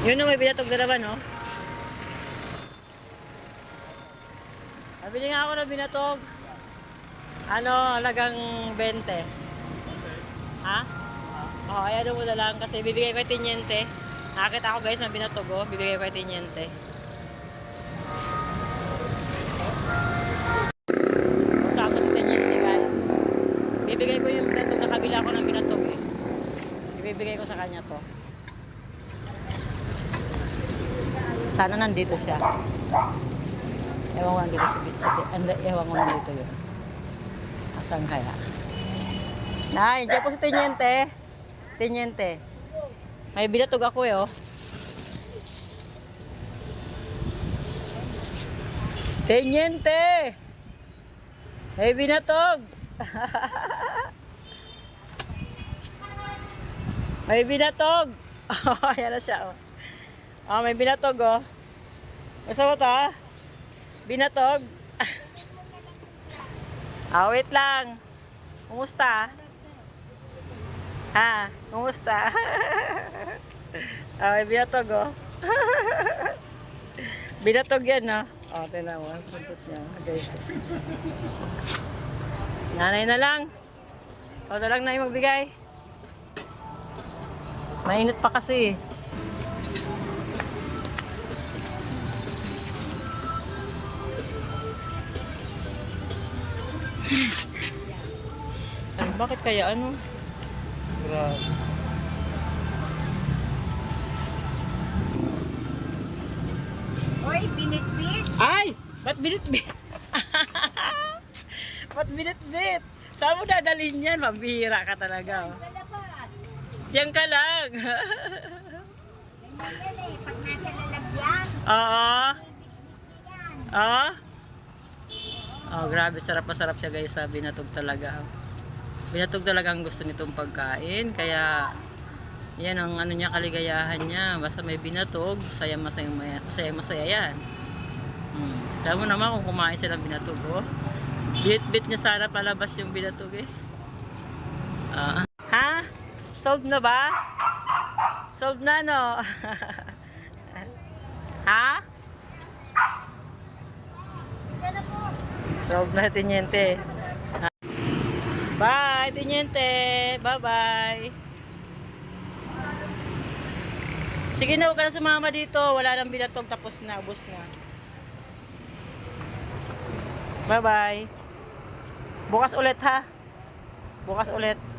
Yun na may binatog na naman, no? Nabili nga ako ng binatog. Ano, halagang 20. Ha? Oo, ay ano mo na lang kasi bibigay ko yung tinyente. Nakakita ako guys ng binatog, oh. Bibigay ko yung tinyente. Tapos tinyente, guys. Bibigay ko yung binatog na kabila ko ng binatog, eh. Ibibigay ko sa kanya to. Sana nandito siya. Ewan ko nandito sa anda, ewan ko nandito yun. Asan kaya? Nay, diyan po si Tenyente. Tenyente. May binatog ako eh, oh. Tenyente! May binatog! may binatog! Oh, ayan na siya, oh. Oh, may binatog, oh. Gusto mo to, ah? Binatog? ah, wait lang. Kumusta? Ha? Kumusta? ah, may binatog, oh. binatog yan, no? Oh, tinan mo. ang Suntot niya, guys. Nanay na lang. Na lang na yung magbigay. Mainit pa kasi. Ay, bakit kaya ano? Grabe. Oy, binitbit. Ay! Ba't binit-bit? Ba't binit-bit? Saan mo dadalhin yan? Mabihira ka talaga. Oh. Diyan ka lang. Ganyan yan eh. Pag nasa lalagyan, Oo. Oo. Oh, grabe. Sarap na sarap siya guys. Sa binatog talaga. Binatog talaga ang gusto nitong pagkain. Kaya, yan ang ano niya, kaligayahan niya. Basta may binatog, saya masaya, masaya, masaya yan. Hmm. Tama naman kung kumain siya ng binatog, oh. Bit-bit niya sana palabas yung binatog, eh. Ah. ha? Solved na ba? Solved na, no? ha? Solved na, Tiniente. Bye, Tiniente. Bye-bye. Sige na, huwag ka na sumama dito. Wala nang binatog, tapos na, ubos na. Bye-bye. Bukas ulit ha. Bukas ulit.